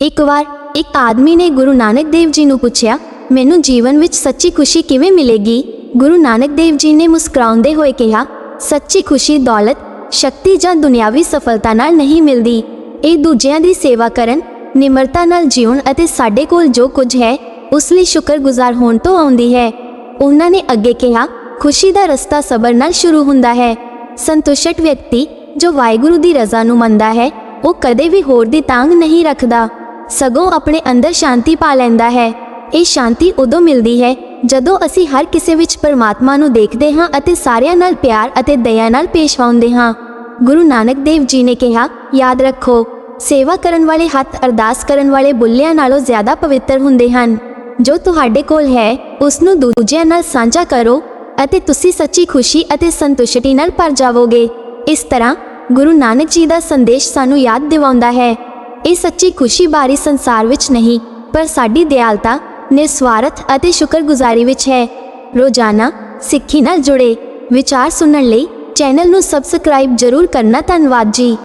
ਇੱਕ ਵਾਰ ਇੱਕ ਆਦਮੀ ਨੇ ਗੁਰੂ ਨਾਨਕ ਦੇਵ ਜੀ ਨੂੰ ਪੁੱਛਿਆ, ਮੈਨੂੰ ਜੀਵਨ ਵਿੱਚ ਸੱਚੀ ਖੁਸ਼ੀ ਕਿਵੇਂ ਮਿਲੇਗੀ? ਗੁਰੂ ਨਾਨਕ ਦੇਵ ਜੀ ਨੇ ਮੁਸਕਰਾਉਂਦੇ ਹੋਏ ਕਿਹਾ, ਸੱਚੀ ਖੁਸ਼ੀ ਦੌਲਤ, ਸ਼ਕਤੀ ਜਾਂ ਦੁਨਿਆਵੀ ਸਫਲਤਾ ਨਾਲ ਨਹੀਂ ਮਿਲਦੀ। ਇਹ ਦੂਜਿਆਂ ਦੀ ਸੇਵਾ ਕਰਨ, ਨਿਮਰਤਾ ਨਾਲ ਜਿਉਣ ਅਤੇ ਸਾਡੇ ਕੋਲ ਜੋ ਕੁਝ ਹੈ, ਉਸ ਲਈ ਸ਼ੁਕਰਗੁਜ਼ਾਰ ਹੋਣ ਤੋਂ ਆਉਂਦੀ ਹੈ। ਉਹਨਾਂ ਨੇ ਅੱਗੇ ਕਿਹਾ, ਖੁਸ਼ੀ ਦਾ ਰਸਤਾ ਸਬਰ ਨਾਲ ਸ਼ੁਰੂ ਹੁੰਦਾ ਹੈ। ਸੰਤੁਸ਼ਟ ਵਿਅਕਤੀ ਜੋ ਵਾਹਿਗੁਰੂ ਦੀ ਰਜ਼ਾ ਨੂੰ ਮੰਨਦਾ ਹੈ, ਉਹ ਕਦੇ ਵੀ ਹੋਰ ਦੀ ਤਾਂਗ ਨਹੀਂ ਰੱਖਦਾ। ਸਗੋਂ ਆਪਣੇ ਅੰਦਰ ਸ਼ਾਂਤੀ ਪਾ ਲੈਂਦਾ ਹੈ। ਇਹ ਸ਼ਾਂਤੀ ਉਦੋਂ ਮਿਲਦੀ ਹੈ ਜਦੋਂ ਅਸੀਂ ਹਰ ਕਿਸੇ ਵਿੱਚ ਪਰਮਾਤਮਾ ਨੂੰ ਦੇਖਦੇ ਹਾਂ ਅਤੇ ਸਾਰਿਆਂ ਨਾਲ ਪਿਆਰ ਅਤੇ ਦਇਆ ਨਾਲ ਪੇਸ਼ ਆਉਂਦੇ ਹਾਂ। ਗੁਰੂ ਨਾਨਕ ਦੇਵ ਜੀ ਨੇ ਕਿਹਾ, ਯਾਦ ਰੱਖੋ, ਸੇਵਾ ਕਰਨ ਵਾਲੇ ਹੱਥ ਅਰਦਾਸ ਕਰਨ ਵਾਲੇ ਬੁੱਲਿਆਂ ਨਾਲੋਂ ਜ਼ਿਆਦਾ ਪਵਿੱਤਰ ਹੁੰਦੇ ਹਨ। ਜੋ ਤੁਹਾਡੇ ਕੋਲ ਹੈ, ਉਸ ਨੂੰ ਦੂਜਿਆਂ ਨਾਲ ਸਾਂਝਾ ਕਰੋ ਅਤੇ ਤੁਸੀਂ ਸੱਚੀ ਖੁਸ਼ੀ ਅਤੇ ਸੰਤੁਸ਼ਟੀ ਨਾਲ ਭਰ ਜਾਵੋਗੇ। ਇਸ ਤਰ੍ਹਾਂ ਗੁਰੂ ਨਾਨਕ ਜੀ ਦਾ ਸੰਦੇਸ਼ ਸਾਨੂੰ ਯਾਦ ਦਿਵਾਉਂਦਾ ਹੈ। ਇਹ ਸੱਚੀ ਖੁਸ਼ੀ ਬਾਰੀ ਸੰਸਾਰ ਵਿੱਚ ਨਹੀਂ, ਪਰ ਸਾਡੀ ਦਿਆਲਤਾ ਨਿਸਵਾਰਥ ਅਤੇ ਸ਼ੁਕਰਗੁਜ਼ਾਰੀ ਵਿੱਚ ਹੈ। ਰੋਜ਼ਾਨਾ ਸਿੱਖੀ ਨਾਲ ਜੁੜੇ ਵਿਚਾਰ ਸੁਣਨ ਲਈ ਚੈਨਲ ਨੂੰ ਸਬਸਕ੍ਰਾਈਬ ਜ਼ਰੂਰ ਕਰਨਾ ਧੰਨਵਾਦ ਜੀ।